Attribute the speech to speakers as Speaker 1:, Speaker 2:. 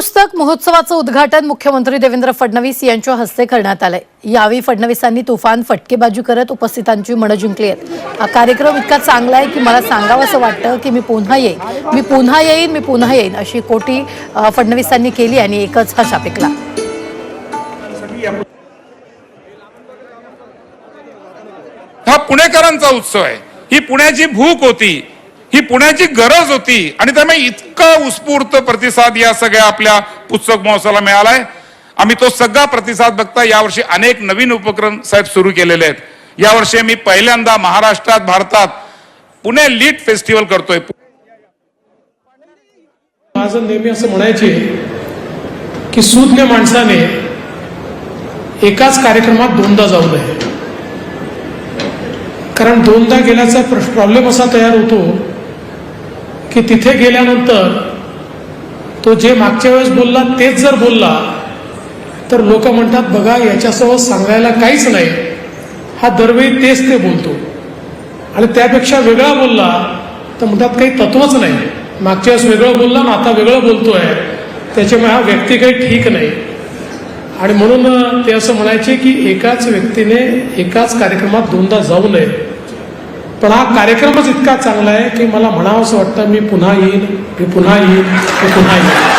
Speaker 1: पुस्तक महोत्सवाचं उद्घाटन मुख्यमंत्री देवेंद्र फडणवीस यांच्या हस्ते करण्यात आलंय. यावेळी फडणवीसांनी तुफान फटकेबाजी करत उपस्थितांची मनं जिंकली आहेत. हा कार्यक्रम इतका चांगला आहे की मला सांगावं असं वाटतं की मी पुन्हा येईन. मी पुन्हा येईन मी पुन्हा येईन अशी कोटी फडणवीसांनी केली आणि एकच हा शापिकला
Speaker 2: हा पुणेकरांचा उत्सव आहे. ही पुण्याची भूक होती. ही पुण्याची गरज होती. आणि त्यामुळे इतका उत्स्फूर्त प्रतिसाद या सगळ्या आपल्या पुस्तक महोत्सवाला मिळालाय. आम्ही तो सगळा प्रतिसाद बघता यावर्षी अनेक नवीन उपक्रम साहेब सुरू केलेले आहेत. यावर्षी मी पहिल्यांदा महाराष्ट्रात भारतात पुणे लीट फेस्टिवल करतोय.
Speaker 3: माझं नेहमी असं म्हणायचे की सुज्ञ माणसाने एकाच कार्यक्रमात दोनदा जाऊ नये. कारण दोनदा गेल्याचा प्रॉब्लेम असा तयार होतो की तिथे गेल्यानंतर तो जे मागच्या वेळेस बोलला तेच जर बोलला तर लोक म्हणतात बघा याच्यासोबत सांगायला काहीच नाही. हा दरवेळी तेच ते बोलतो. आणि त्यापेक्षा वेगळा बोलला तर म्हणतात काही तत्वच नाही. मागच्या वेळेस वेगळं बोलला ना आता वेगळं बोलतोय. त्याच्यामुळे हा व्यक्ती काही ठीक नाही. आणि म्हणून ते असं म्हणायचे की एकाच व्यक्तीने एकाच कार्यक्रमात दोनदा जाऊ नये. पण हा कार्यक्रमच इतका चांगला आहे की मला म्हणावं असं वाटतं मी पुन्हा येईन मी पुन्हा येईन मी पुन्हा येईन.